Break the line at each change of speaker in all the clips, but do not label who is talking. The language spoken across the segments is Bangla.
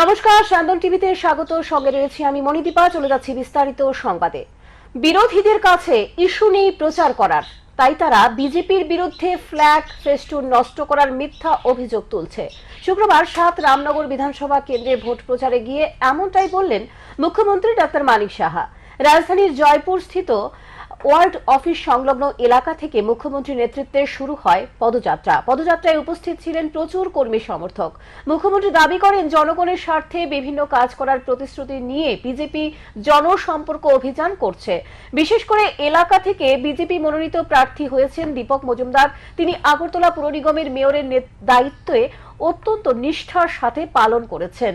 নমস্কার স্যান্দন টিভিতে স্বাগত। সঙ্গে রয়েছি আমি মণিদীপা, চলে যাচ্ছি বিস্তারিত সংবাদে। বিরোধীদের কাছে ইস্যু নেই প্রচার করার। তাই তারা বিজেপির বিরুদ্ধে ফ্ল্যাগ ফেস্টুন নষ্ট করার মিথ্যা অভিযোগ তুলছে। শুক্রবার সাত রামনগর বিধানসভা কেন্দ্রে ভোট প্রচারে গিয়ে এমনটাই বললেন মুখ্যমন্ত্রী ডাক্তার মানিক সাহা। রাজধানীর জয়পুর স্থিত ওয়ার্ড অফিস সংলগ্ন এলাকা থেকে মুখ্যমন্ত্রীর নেতৃত্বে শুরু হয় পদযাত্রা। পদযাত্রায় উপস্থিত ছিলেন প্রচুর কর্মী সমর্থক। মুখ্যমন্ত্রী দাবি করেন, জনগণের স্বার্থে বিভিন্ন কাজ করার প্রতিশ্রুতি নিয়ে বিজেপি জনসম্পর্ক অভিযান করছে। বিশেষ করে এলাকা থেকে বিজেপি মনোনীত প্রার্থী হয়েছেন দীপক মজুমদার। তিনি আগরতলা পুর নিগমের মেয়রের দায়িত্বে অত্যন্ত নিষ্ঠার সাথে পালন করেছেন।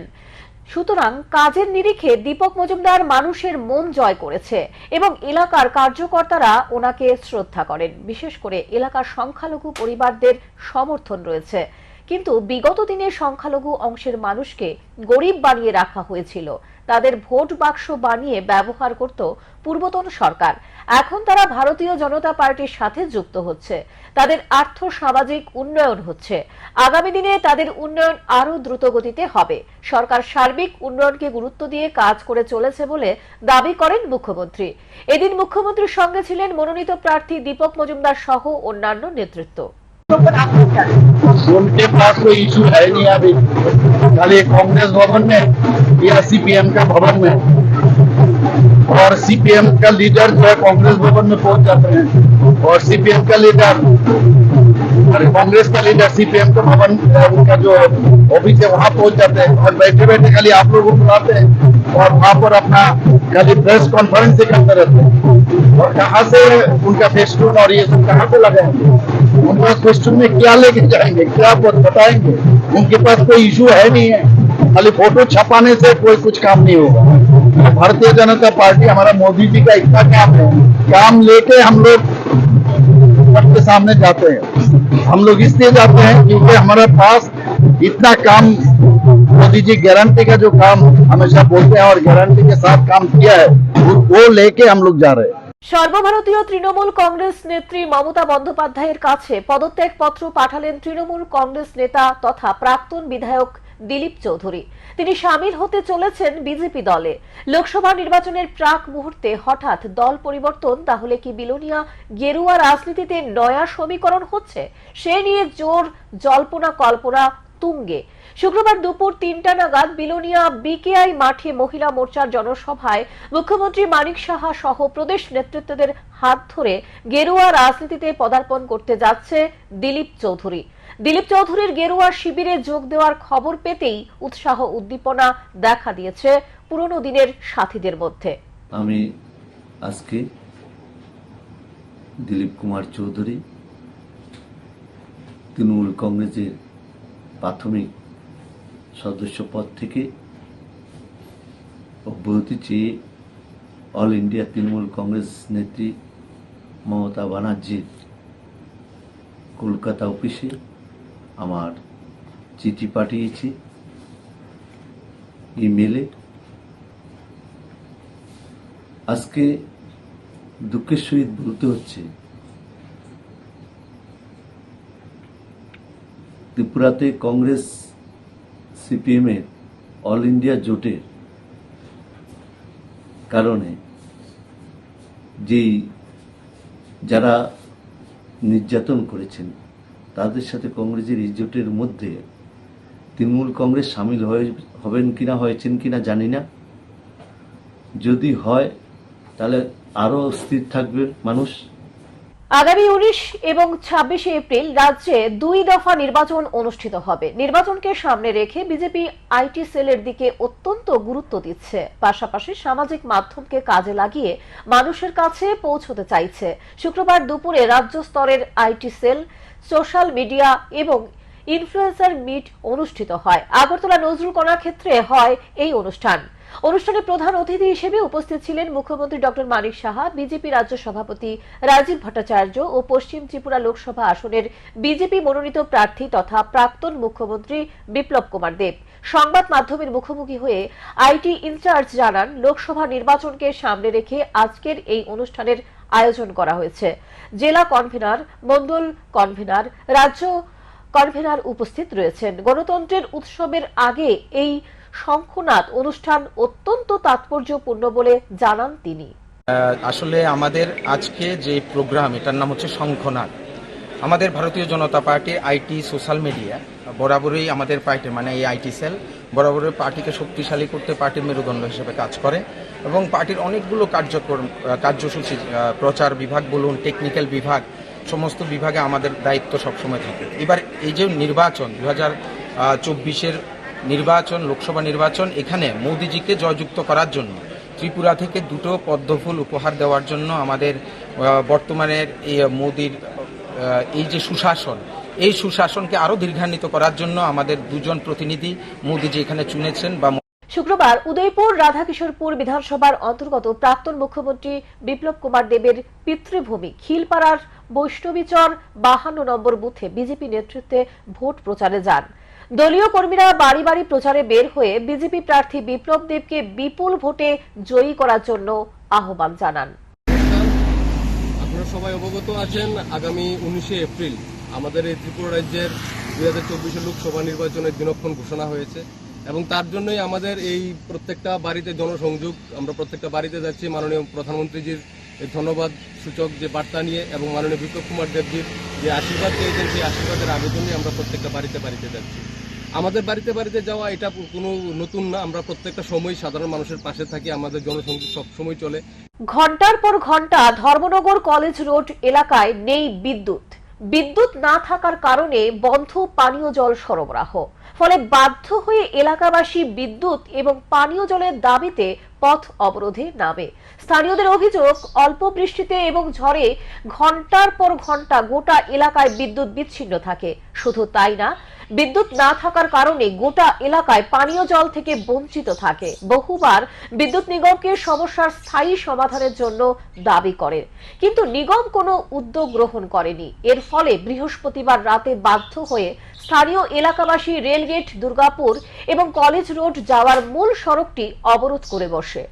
সুতরাং কাজের নিরিখে দীপক মজুমদার মানুষের মন জয় করেছে এবং এলাকার কার্যকর্তারা ওনাকে শ্রদ্ধা করেন। বিশেষ করে এলাকার সংখ্যালঘু পরিবারদের সমর্থন রয়েছে। কিন্তু বিগত দিনে সংখ্যালঘু অংশের মানুষকে গরিব বানিয়ে রাখা হয়েছিল। তাদের ভোট বাক্স বানিয়ে ব্যবহার করত পূর্বতন সরকার। এখন তারা ভারতীয় জনতা পার্টির সাথে যুক্ত হচ্ছে। তাদের আর্থ সামাজিক উন্নয়ন হচ্ছে। আগামী দিনে তাদের উন্নয়ন আরও দ্রুত গতিতে হবে। সরকার সার্বিক উন্নয়নকে গুরুত্ব দিয়ে কাজ করে চলেছে বলে দাবি করেন মুখ্যমন্ত্রী। এদিন মুখ্যমন্ত্রীর সঙ্গে ছিলেন মনোনীত প্রার্থী দীপক মজুমদার সহ অন্যান্য নেতৃত্ব।
उनके पास कोई इशू है नहीं अभी। खाली कांग्रेस भवन में, या सीपीएम का भवन में। और सीपीएम का लीडर जो है, कांग्रेस भवन में पहुँच जाते हैं। और सीपीएम का लीडर और कांग्रेस का लीडर सीपीएम का भवन, उनका जो ऑफ़िस है, वहाँ पहुँच जाते हैं। और बैठे बैठे खाली आप लोगों को बुलाते हैं। और वहाँ पर अपना खाली प्रेस कॉन्फ्रेंस ही करते रहते हैं। और कहाँ से उनका फेस्टून और ये सब कहाँ से लगाएँगे उनका फेस्टून में क्या लेके जाएँगे? क्या बत- बताएँगे? उनके पास कोई इशू है नहीं है। खाली फ़ोटो छपाने से कोई कुछ काम नहीं होगा। भारतीय जनता पार्टी, हमारा मोदी जी का इतना काम है। काम लेके हम लोग सबके सामने जाते हैं हम लोग इसलिए जाते हैं क्योंकि हमारे पास इतना काम मोदी जी गारंटी का जो काम हमेशा बोलते हैं और गारंटी के साथ काम किया है वो, वो लेके हम लोग जा रहे हैं
সর্বভারতীয় তৃণমূল কংগ্রেস নেত্রী মমতা বন্দ্যোপাধ্যায়ের কাছে পদত্যাগ পত্র পাঠালেন তৃণমূল কংগ্রেস নেতা তথা প্রাক্তন বিধায়ক দিলীপ চৌধুরী। তিনি সামিল হতে চলেছেন বিজেপি দলে। লোকসভা নির্বাচনের প্রাক মুহূর্তে হঠাৎ দল পরিবর্তন, তাহলে কি বিলোনিয়া, গেরুয়া রাজনীতিতে নয়া সমীকরণ হচ্ছে? সে নিয়ে জোর জল্পনা কল্পনা তুঙ্গে। শুক্রবার দুপুর তিনটা নাগাদ বিলোনিয়া বিকেআই মাঠে মহিলা মোর্চার জনসভায় মুখ্যমন্ত্রী মানিক সাহা সহ প্রদেশ নেতৃত্বদের হাত ধরে গেরুয়া রাজনীতিতে পদার্পণ করতে যাচ্ছে দিলীপ চৌধুরী। দিলীপ চৌধুরীর গেরুয়া শিবিরে যোগ দেওয়ার খবর পেতেই উৎসাহ উদ্দীপনা দেখা দিয়েছে পুরনো দিনের সাথীদের মধ্যে।
আমি আজকে দিলীপ কুমার চৌধুরী, তৃণমূল কংগ্রেসের প্রাথমিক সদস্য পদ থেকে অব্যাহতি চেয়ে অল ইন্ডিয়া তৃণমূল কংগ্রেস নেত্রী মমতা ব্যানার্জির কলকাতা অফিসে আমার চিঠি পাঠিয়েছি, ইমেলে। আজকে দুঃখের সহিত বলতে হচ্ছে, ত্রিপুরাতে কংগ্রেস, সিপিএম এর অল ইন্ডিয়া জোটের কারণে যেই যারা নির্যাতন করেছেন তাদের সাথে কংগ্রেসের ইজোটের মধ্যে তৃণমূল কংগ্রেস সামিল হয়ে হবেন কিনা, হয়েছেন কিনা জানি না। যদি হয়, তাহলে আরও স্থির থাকবে মানুষ।
আগামী উনিশ এবং ছাব্বিশে এপ্রিল রাজ্যে দুই দফা নির্বাচন অনুষ্ঠিত হবে। নির্বাচনকে সামনে রেখে বিজেপি আইটি সেলের দিকে অত্যন্ত গুরুত্ব দিচ্ছে। পাশাপাশি সামাজিক মাধ্যমকে কাজে লাগিয়ে মানুষের কাছে পৌঁছতে চাইছে। শুক্রবার দুপুরে রাজ্য স্তরের আইটি সেল, সোশ্যাল মিডিয়া এবং ইনফ্লুয়েন্সার মিট অনুষ্ঠিত হয়। আগরতলা নজরুল কণার ক্ষেত্রে হয় এই অনুষ্ঠান। অনুষ্ঠানে প্রধান অতিথি হিসেবে উপস্থিত ছিলেন মুখ্যমন্ত্রী ডক্টর মানিক সাহা, বিজেপি রাজ্য সভাপতি রাজীব ভট্টাচার্য ও পশ্চিম ত্রিপুরা লোকসভা আসনের বিজেপি মনোনীত প্রার্থী তথা প্রাক্তন মুখ্যমন্ত্রী বিপ্লব কুমার দেব। সংবাদ মাধ্যমের মুখোমুখি হয়ে আইটি ইনচার্জ জানান, লোকসভা নির্বাচনকে সামনে রেখে আজকের এই অনুষ্ঠানের আয়োজন করা হয়েছে। জেলা কনভেনার, মন্ডল কনভেনার, রাজ্য কনভেনার উপস্থিত রয়েছেন। গণতন্ত্রের উৎসবের আগে এই শঙ্খনাথ অনুষ্ঠান অত্যন্ত তাৎপর্যপূর্ণ বলে জানান তিনি।
আসলে আমাদের আজকে যে প্রোগ্রাম, এটার নাম হচ্ছে শঙ্খনাদ। আমাদের Bharatiya Janata party IT social media বরাবরই আমাদের পার্টি মানে এই আইটি সেল, বরাবরই পার্টিকে শক্তিশালী করতে পার্টির মেরুদণ্ড হিসেবে কাজ করে এবং পার্টির অনেকগুলো কার্যক্রম কার্যসূচি প্রচার বিভাগ বলুন টেকনিক্যাল বিভাগ, সমস্ত বিভাগে আমাদের দায়িত্ব সবসময় থাকে। এবার এই যে নির্বাচন দু হাজার চব্বিশের নির্বাচন, লোকসভা নির্বাচন, এখানে মোদিজিকে জয়যুক্ত করার জন্য। ত্রিপুরা থেকে দুটো পদ্মফুল উপহার দেওয়ার জন্য আমাদের বর্তমানের এই মোদির এই যে সুশাসন, এই সুশাসনকে আরও দীর্ঘান্বিত করার জন্য আমাদের দুজন প্রতিনিধি মোদিজি এখানে চুনেছেন বা
শুক্রবার উদয়পুর রাধাকিশোরপুর বিধানসভার অন্তর্গত প্রাক্তন মুখ্যমন্ত্রী বিপ্লব কুমার দেবের পিতৃভূমি, খিলপাড়ার বৈষ্ণবীচর বাহান্ন নম্বর বুথে বিজেপি নেতৃত্বে ভোট প্রচারে যান। দলীয় কর্মীরা বাড়ি বাড়ি প্রচারে বের হয়ে বিজেপি প্রার্থী বিপ্লব দেবকে বিপুল ভোটে জয়ী করার জন্য আহ্বান জানান।
আপনারা সবাই অবগত আছেন, আগামী উনিশে এপ্রিল আমাদের এই ত্রিপুরা রাজ্যের দুই হাজার চব্বিশের লোকসভা নির্বাচনের দিনক্ষণ ঘোষণা হয়েছে এবং তার জন্যই আমাদের এই প্রত্যেকটা বাড়িতে জনসংযোগ, আমরা প্রত্যেকটা বাড়িতে যাচ্ছি। মাননীয় প্রধানমন্ত্রীজির ধন্যবাদ সূচক যে বার্তা নিয়ে এবং মাননীয় বিপ্লব কুমার দেবজির যে আশীর্বাদ চেয়েছেন সেই আশীর্বাদের আবেদনই আমরা প্রত্যেকটা বাড়িতে বাড়িতে যাচ্ছি। আমাদের বাড়িতে বাড়িতে যাওয়া এটা কোনো নতুন না। আমরা প্রত্যেকটা সময় সাধারণ মানুষের পাশে থাকি, আমাদের জনসংযোগ সবসময় চলে।
ঘণ্টার পর ঘণ্টা ধর্মনগর কলেজ রোড এলাকায় নেই বিদ্যুৎ। বিদ্যুৎ না থাকার কারণে বন্ধ পানীয় জল সরবরাহ। ফলে বাধ্য হয়ে এলাকাবাসী বিদ্যুৎ এবং পানীয় জলের দাবিতে পথ অবরোধে নামে। স্থানীয়দের অভিযোগ, অল্প বৃষ্টিতে এবং ঝড়ে ঘণ্টার পর ঘণ্টা গোটা এলাকায় বিদ্যুৎ বিচ্ছিন্ন থাকে। শুধু তাই না বিদ্যুৎ না থাকার কারণে গোটা এলাকায় পানীয় জল থেকে বঞ্চিত থাকে। বহুবার বিদ্যুৎ নিগমকে সমস্যার স্থায়ী সমাধানের জন্য দাবি করে কিন্তু নিগম কোনো উদ্যোগ গ্রহণ করেনি। এর ফলে বৃহস্পতিবার রাতে বাধ্য হয়ে স্থানীয় এলাকাবাসী রেলগেট, দুর্গাপুর এবং কলেজ রোড যাওয়ার মূল সড়কটি অবরোধ করে বসে।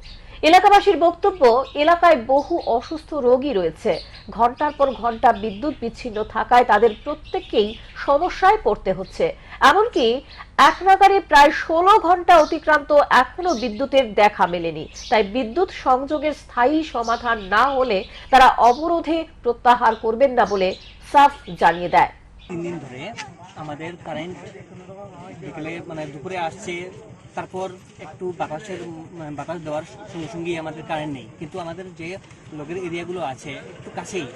এলাকাবাসীর বক্তব্য, এলাকায় বহু অসুস্থ রোগী রয়েছে। ঘণ্টার পর ঘণ্টা বিদ্যুৎ বিচ্ছিন্ন থাকায় তাদের প্রত্যেককেই সমস্যায় পড়তে হচ্ছে। এমনকি এক নাগারে প্রায় ষোলো ঘণ্টা অতিক্রান্ত এখনও বিদ্যুতের দেখা মেলেনি। তাই বিদ্যুৎ সংযোগের স্থায়ী সমাধান না হলে তারা অবরোধে প্রত্যাহার করবেন না বলে সাফ জানিয়ে দেয়।
তিন দিন ধরে আমাদের কারেন্ট বিকেলে মানে দুপুরে আসছে তারপর একটু বাতাসের বাতাস দেওয়ার সঙ্গে সঙ্গেই আমাদের কারেন্ট নেই। কিন্তু আমাদের যে লোকের এরিয়াগুলো আছে একটু কাছেই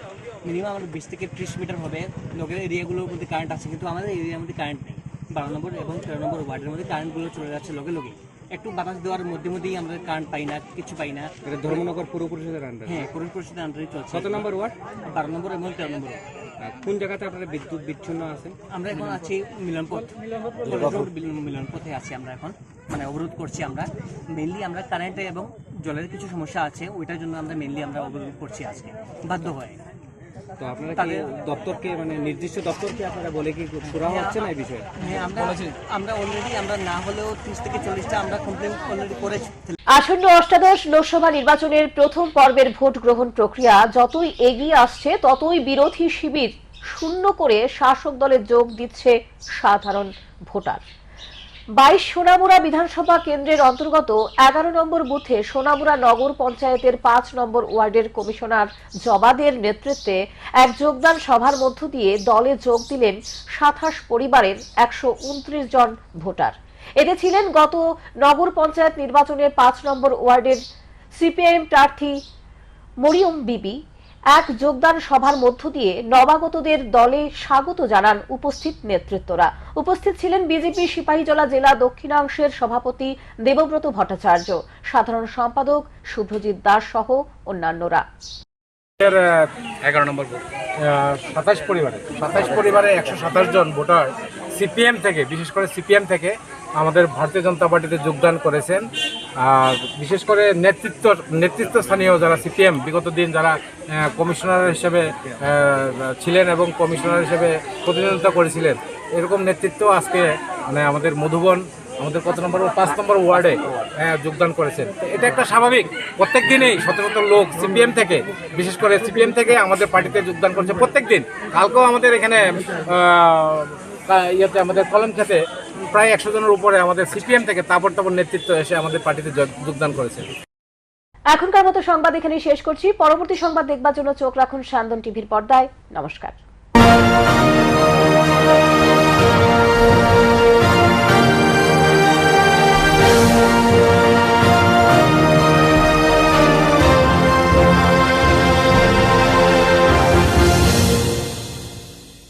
মিনিমাম আমাদের বিশ থেকে ত্রিশ মিটার হবে লোকের এরিয়াগুলোর মধ্যে কারেন্ট আছে কিন্তু আমাদের এরিয়ার মধ্যে কারেন্ট নেই। বারো নম্বর এবং তেরো নম্বর ওয়ার্ডের মধ্যে কারেন্টগুলো চলে যাচ্ছে লোকে লোকে। একটু বাতাস দেওয়ার মধ্যে মধ্যেই আমরা কারেন্ট পাই না কিছু পাই না।
এটা ধর্মনগর পুর পরিষদের আন্ডার
হ্যাঁ পুরো পরিষদের আন্ডারে চলছে।
কত নম্বর ওয়ার্ড?
বারো নম্বর এবং তেরো নম্বর
কোন জায়গাতে আপনারা বিদ্যুৎ বিচ্ছিন্ন আছেন?
আমরা এখন আছি মিলনপথ। মিলনপথে আছি আমরা এখন। মানে অবরোধ করছি আমরা। মেনলি আমরা কারেন্টে এবং জলের কিছু সমস্যা আছে ওইটার জন্য আমরা মেনলি আমরা অবরোধ করছি আজকে। বাধ্য হয়ে।
তো আপনারা কি
তাদের-
দপ্তরকে মানে নির্দিষ্ট দপ্তরকে আপনারা বলে কি করা হচ্ছে না এই বিষয়ে?
হ্যাঁ আমরা আমরা অলরেডি আমরা না হলেও ত্রিশ থেকে চল্লিশটা আমরা কমপ্লেন অলরেডি করে
আসন্ন অষ্টাদশ লোকসভা নির্বাচনের প্রথম পর্বের ভোট গ্রহণ প্রক্রিয়া যতই এগিয়ে আসছে ততই বিরোধী শিবির শূন্য করে শাসক দলে যোগ দিচ্ছে সাধারণ ভোটার। বাইশ সোনামুড়া বিধানসভা কেন্দ্রের অন্তর্গত এগারো নম্বর বুথে সোনামুড়া নগর পঞ্চায়েতের পাঁচ নম্বর ওয়ার্ডের কমিশনার জবাদের নেতৃত্বে এক যোগদান সভার মধ্য দিয়ে দলে যোগ দিলেন সাতাশ পরিবারের একশো উনত্রিশ জন ভোটার। এতে ছিলেন গত নগর পঞ্চায়েত নির্বাচনের পাঁচ নম্বর ওয়ার্ডের সিপিআইএম প্রার্থী মরিয়ম বিবি এক যোগদান সভার মধ্য দিয়ে নবাগতদের দলে স্বাগত জানান উপস্থিত নেতৃত্বরা। উপস্থিত ছিলেন বিজেপি সিপাহীজলা জেলা দক্ষিণাংশের সভাপতি দেবব্রত ভট্টাচার্য সাধারণ সম্পাদক শুভ্রজিৎ দাস সহ অন্যান্যরা।
এগারো নম্বর সাতাশ পরিবারে সাতাশ পরিবারে একশো সাতাশ জন ভোটার সিপিএম থেকে বিশেষ করে সিপিএম থেকে আমাদের ভারতীয় জনতা পার্টিতে যোগদান করেছেন। আর বিশেষ করে নেতৃত্ব, নেতৃত্বস্থানীয় যারা সিপিএম, বিগত দিন যারা কমিশনার হিসেবে ছিলেন এবং কমিশনার হিসেবে প্রতিনিধিত্ব করেছিলেন, এরকম নেতৃত্ব আজকে মানে আমাদের মধুবন, আমাদের কত নম্বর, পাঁচ নম্বর ওয়ার্ডে যোগদান করেছেন। এটা একটা স্বাভাবিক, প্রত্যেক দিনেই শত শত লোক সিপিএম থেকে, বিশেষ করে সিপিএম থেকে আমাদের পার্টিতে যোগদান করছে প্রত্যেক দিন। কালকেও আমাদের এখানে ইয়েতে আমাদের কলম খেতে প্রায় একশো জনের উপরে আমাদের সিপিএম থেকে তাপর তাপর নেতৃত্ব এসে আমাদের পার্টিতে যোগদান করেছে।
এখনকার মতো সংবাদ এখানে শেষ করছি। পরবর্তী সংবাদ দেখবার জন্য চোখ রাখুন সান্দন টিভির পর্দায়। নমস্কার।